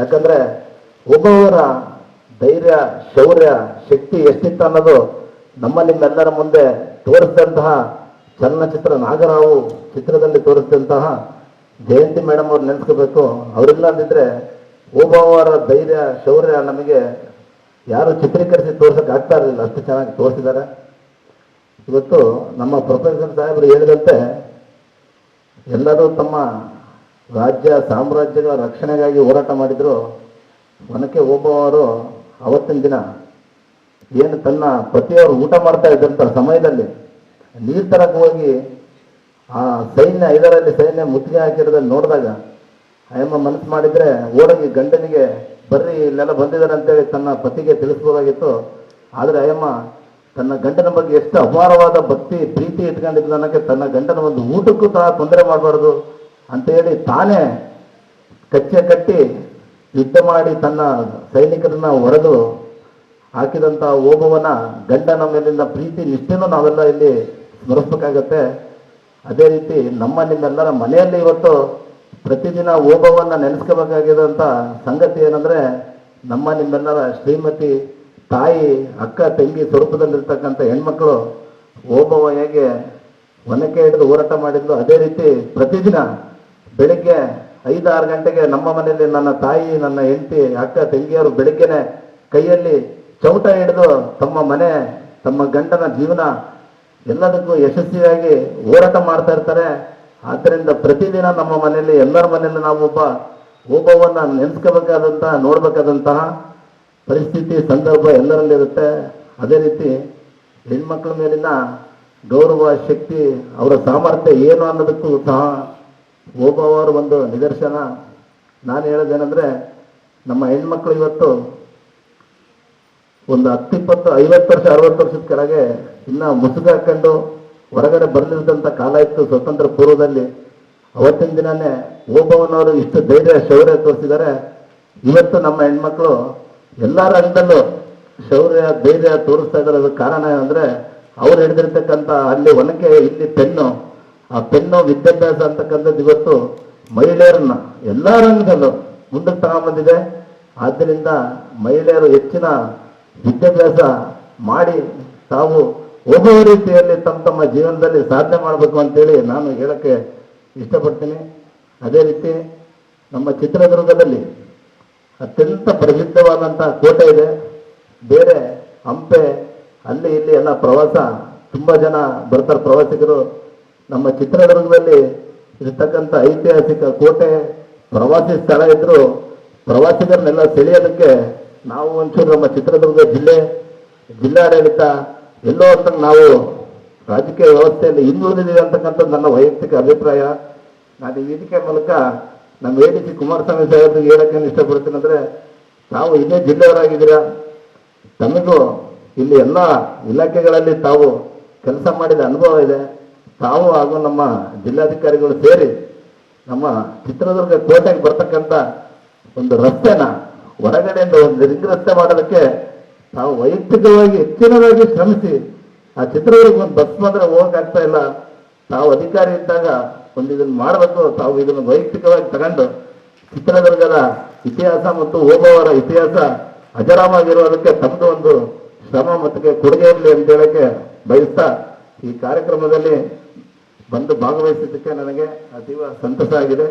ಯಾಕಂದ್ರೆ ಒಬ್ಬೊಬ್ಬರ ಧೈರ್ಯ, ಶೌರ್ಯ, ಶಕ್ತಿ ಎಷ್ಟಿತ್ತು ಅನ್ನೋದು ನಮ್ಮ ನಿಮ್ಮೆಲ್ಲರ ಮುಂದೆ ತೋರಿಸಿದಂತಹ ಚಲನಚಿತ್ರ ನಾಗರಾವು ಚಿತ್ರದಲ್ಲಿ ತೋರಿಸಿದಂತಹ ಜಯಂತಿ ಮೇಡಮ್ ಅವ್ರು ನೆನೆಸ್ಕೋಬೇಕು. ಅವರಿಲ್ಲ ಅಂದಿದ್ರೆ ಒಬ್ಬೊಬ್ಬರ ಧೈರ್ಯ, ಶೌರ್ಯ ನಮಗೆ ಯಾರು ಚಿತ್ರೀಕರಿಸಿ ತೋರ್ಸಕ್ ಆಗ್ತಾ ಇರಲಿಲ್ಲ. ಅಷ್ಟು ಚೆನ್ನಾಗಿ ತೋರಿಸಿದ್ದಾರೆ. ಇವತ್ತು ನಮ್ಮ ಪ್ರೊಫೆಸರ್ ಸಾಹೇಬರು ಹೇಳಿದಂತೆ ಎಲ್ಲರೂ ತಮ್ಮ ರಾಜ್ಯ ಸಾಮ್ರಾಜ್ಯಗಳ ರಕ್ಷಣೆಗಾಗಿ ಹೋರಾಟ ಮಾಡಿದ್ರು. ಒನಕೆ ಒಬ್ಬವರು ಅವತ್ತಿನ ದಿನ ಏನು ತನ್ನ ಪತಿಯವರು ಊಟ ಮಾಡ್ತಾ ಇದ್ದಂಥ ಸಮಯದಲ್ಲಿ ನೀರು ತರಕ್ಕೆ ಹೋಗಿ ಆ ಸೈನ್ಯ ಐದರಲ್ಲಿ ಸೈನ್ಯ ಮುತ್ತಿಗೆ ಹಾಕಿರೋದಲ್ಲಿ ನೋಡಿದಾಗ ಅಯ್ಯಮ್ಮ ಮನಸ್ಸು ಮಾಡಿದರೆ ಓಡೋಗಿ ಗಂಡನಿಗೆ, ಬರ್ರಿ, ಇಲ್ಲೆಲ್ಲ ಬಂದಿದ್ದಾರೆ ಅಂತೇಳಿ ತನ್ನ ಪತಿಗೆ ತಿಳಿಸ್ಬೋದಾಗಿತ್ತು. ಆದರೆ ಅಯ್ಯಮ್ಮ ತನ್ನ ಗಂಡನ ಬಗ್ಗೆ ಎಷ್ಟು ಅಪಾರವಾದ ಭಕ್ತಿ, ಪ್ರೀತಿ ಇಟ್ಕೊಂಡಿದ್ಲು ಅನ್ನೋಕ್ಕೆ ತನ್ನ ಗಂಡನ ಒಂದು ಊಟಕ್ಕೂ ಸಹ ತೊಂದರೆ ಮಾಡಬಾರ್ದು. ಅಂತೇಳಿ ತಾನೇ ಕಚ್ಚೆ ಕಟ್ಟಿ ಯುದ್ಧ ಮಾಡಿ ತನ್ನ ಸೈನಿಕರನ್ನ ಹೊರದು ಹಾಕಿದಂಥ ಓಬವನ ಗಂಡನ ಮೇಲಿನ ಪ್ರೀತಿ, ನಿಷ್ಠೆನೂ ನಾವೆಲ್ಲ ಇಲ್ಲಿ ಸ್ಮರಿಸ್ಬೇಕಾಗತ್ತೆ. ಅದೇ ರೀತಿ ನಮ್ಮ ನಿಮ್ಮೆಲ್ಲರ ಮನೆಯಲ್ಲಿ ಇವತ್ತು ಪ್ರತಿದಿನ ಓಬವನ್ನ ನೆನೆಸ್ಕೋಬೇಕಾಗಿರೋಂಥ ಸಂಗತಿ ಏನಂದ್ರೆ ನಮ್ಮ ನಿಮ್ಮೆಲ್ಲರ ಶ್ರೀಮತಿ ತಾಯಿ, ಅಕ್ಕ, ತಂಗಿ ಸ್ವರೂಪದಲ್ಲಿರ್ತಕ್ಕಂಥ ಹೆಣ್ಮಕ್ಳು ಓಬವ ಹೇಗೆ ಒನಕೆ ಹಿಡಿದು ಹೋರಾಟ ಮಾಡಿದ್ಲು, ಅದೇ ರೀತಿ ಪ್ರತಿದಿನ ಬೆಳಿಗ್ಗೆ ಐದಾರು ಗಂಟೆಗೆ ನಮ್ಮ ಮನೆಯಲ್ಲಿ ನನ್ನ ತಾಯಿ, ನನ್ನ ಹೆಂಡತಿ, ಅಕ್ಕ, ತಂಗಿಯರು ಬೆಳಿಗ್ಗೆನೆ ಕೈಯಲ್ಲಿ ಚೌಟ ಹಿಡಿದು ತಮ್ಮ ಮನೆ, ತಮ್ಮ ಗಂಡನ ಜೀವನ ಎಲ್ಲದಕ್ಕೂ ಯಶಸ್ವಿಯಾಗಿ ಹೋರಾಟ ಮಾಡ್ತಾ ಇರ್ತಾರೆ. ಆದ್ದರಿಂದ ಪ್ರತಿದಿನ ನಮ್ಮ ಮನೆಯಲ್ಲಿ, ಎಲ್ಲರ ಮನೆಯಲ್ಲಿ ನಾವು ಒಬ್ಬ ಒಬ್ಬವನ್ನ ನೆನೆಸ್ಕೋಬೇಕಾದಂತಹ, ನೋಡ್ಬೇಕಾದಂತಹ ಪರಿಸ್ಥಿತಿ, ಸಂದರ್ಭ ಎಲ್ಲರಲ್ಲಿರುತ್ತೆ. ಅದೇ ರೀತಿ ಹೆಣ್ಮಕ್ಳ ಮೇಲಿನ ಗೌರವ, ಶಕ್ತಿ, ಅವರ ಸಾಮರ್ಥ್ಯ ಏನು ಅನ್ನೋದಕ್ಕೂ ಸಹ ಓಬವ್ವರ ಒಂದು ನಿದರ್ಶನ. ನಾನು ಹೇಳೋದೇನೆಂದ್ರೆ, ನಮ್ಮ ಹೆಣ್ಮಕ್ಳು ಇವತ್ತು ಒಂದು ಹತ್ತಿಪ್ಪತ್ತು, ಐವತ್ತು ವರ್ಷ, ಅರವತ್ತು ವರ್ಷದ ಕೆಳಗೆ ಇನ್ನ ಮುಸುಗ ಹಾಕೊಂಡು ಹೊರಗಡೆ ಬರ್ಲಿಲ್ದಂತ ಕಾಲ ಇತ್ತು ಸ್ವತಂತ್ರ ಪೂರ್ವದಲ್ಲಿ. ಅವತ್ತಿನ ದಿನನೇ ಓಬವನವರು ಇಷ್ಟು ಧೈರ್ಯ, ಶೌರ್ಯ ತೋರಿಸಿದ್ದಾರೆ. ಇವತ್ತು ನಮ್ಮ ಹೆಣ್ಮಕ್ಳು ಎಲ್ಲ ರಂಗದಲ್ಲೂ ಶೌರ್ಯ, ಧೈರ್ಯ ತೋರಿಸ್ತಾ ಇದ್ದಾರೆ. ಕಾರಣ ಏನಂದ್ರೆ, ಅವ್ರು ಹಿಡಿದಿರ್ತಕ್ಕಂಥ ಅಲ್ಲಿ ಒನಕೆ, ಇಲ್ಲಿ ಪೆನ್ನು ಆ ಪೆನ್ನು ವಿದ್ಯಾಭ್ಯಾಸ ಅಂತಕ್ಕಂಥದ್ದು ಇವತ್ತು ಮಹಿಳೆಯರನ್ನ ಎಲ್ಲ ರಂಗದಲ್ಲೂ ಮುಂದಕ್ಕೆ ತಗೊಂಬಂದಿದೆ. ಆದ್ದರಿಂದ ಮಹಿಳೆಯರು ಹೆಚ್ಚಿನ ವಿದ್ಯಾಭ್ಯಾಸ ಮಾಡಿ ತಾವು ಒಬ್ಬ ರೀತಿಯಲ್ಲಿ ತಮ್ಮ ತಮ್ಮ ಜೀವನದಲ್ಲಿ ಸಾಧನೆ ಮಾಡಬೇಕು ಅಂತೇಳಿ ನಾನು ಹೇಳಕ್ಕೆ ಇಷ್ಟಪಡ್ತೀನಿ. ಅದೇ ರೀತಿ ನಮ್ಮ ಚಿತ್ರದುರ್ಗದಲ್ಲಿ ಅತ್ಯಂತ ಪ್ರಸಿದ್ಧವಾದಂಥ ಕೋಟೆ ಇದೆ. ಬೇರೆ ಹಂಪೆ, ಅಲ್ಲಿ ಇಲ್ಲಿ ಎಲ್ಲ ಪ್ರವಾಸ ತುಂಬ ಜನ ಬರ್ತಾರೆ. ಪ್ರವಾಸಿಗರು ನಮ್ಮ ಚಿತ್ರದುರ್ಗದಲ್ಲಿ ಇರ್ತಕ್ಕಂಥ ಐತಿಹಾಸಿಕ ಕೋಟೆ ಪ್ರವಾಸಿ ಸ್ಥಳ ಇದ್ರು ಪ್ರವಾಸಿಗರನ್ನೆಲ್ಲ ಸೆಳೆಯೋದಕ್ಕೆ ನಾವು ಒಂಚೂರು ನಮ್ಮ ಚಿತ್ರದುರ್ಗ ಜಿಲ್ಲೆ ಜಿಲ್ಲಾಡಳಿತ ಎಲ್ಲೋ ಅಂತ ನಾವು ರಾಜಕೀಯ ವ್ಯವಸ್ಥೆಯಲ್ಲಿ ಹಿಂದುಳಿದಿದೆ ಅಂತಕ್ಕಂಥದ್ದು ನನ್ನ ವೈಯಕ್ತಿಕ ಅಭಿಪ್ರಾಯ. ನಾನು ಈ ವೇದಿಕೆ ಮೂಲಕ ನಮ್ಮ ಎ ಡಿ ಸಿ ಕುಮಾರಸ್ವಾಮಿ ಸಾಹೇಬ್ರಿಗೆ ಹೇಳಕ್ಕೆ ಇಷ್ಟಪಡ್ತೀನಿ ಅಂದರೆ, ತಾವು ಇದೇ ಜಿಲ್ಲೆಯವರಾಗಿದ್ದೀರಾ? ತಮಗೂ ಇಲ್ಲಿ ಎಲ್ಲ ಇಲಾಖೆಗಳಲ್ಲಿ ತಾವು ಕೆಲಸ ಮಾಡಿದ ಅನುಭವ ಇದೆ. ತಾವು ಹಾಗೂ ನಮ್ಮ ಜಿಲ್ಲಾಧಿಕಾರಿಗಳು ಸೇರಿ ನಮ್ಮ ಚಿತ್ರದುರ್ಗ ಕೋಟೆಗೆ ಬರ್ತಕ್ಕಂಥ ಒಂದು ರಸ್ತೆನ ಹೊರಗಡೆಯಿಂದ ಒಂದು ರಿಂಗ್ ರಸ್ತೆ ಮಾಡೋದಕ್ಕೆ ತಾವು ವೈಯಕ್ತಿಕವಾಗಿ ಹೆಚ್ಚಿನದಾಗಿ ಶ್ರಮಿಸಿ ಆ ಚಿತ್ರದುರ್ಗ ಒಂದು ಬಸ್ ಮಾತ್ರ ಹೋಗಕ್ಕಾಗ್ತಾ ಇಲ್ಲ. ತಾವು ಅಧಿಕಾರಿ ಇದ್ದಾಗ ಒಂದು ಇದನ್ನು ಮಾಡಬೇಕು. ತಾವು ಇದನ್ನು ವೈಯಕ್ತಿಕವಾಗಿ ತಗೊಂಡು ಚಿತ್ರದುರ್ಗದ ಇತಿಹಾಸ ಮತ್ತು ಓಬವರ ಇತಿಹಾಸ ಅಜರಾಮಾಗಿರೋದಕ್ಕೆ ತಮ್ಮದು ಒಂದು ಶ್ರಮ ಮತ್ತು ಕೊಡುಗೆ ಇರಲಿ ಅಂತ ಹೇಳಕ್ಕೆ ಬಯಸ್ತಾ ಈ ಕಾರ್ಯಕ್ರಮದಲ್ಲಿ ಬಂದು ಭಾಗವಹಿಸಿದ್ದಕ್ಕೆ ನನಗೆ ಅತೀವ ಸಂತಸ ಆಗಿದೆ.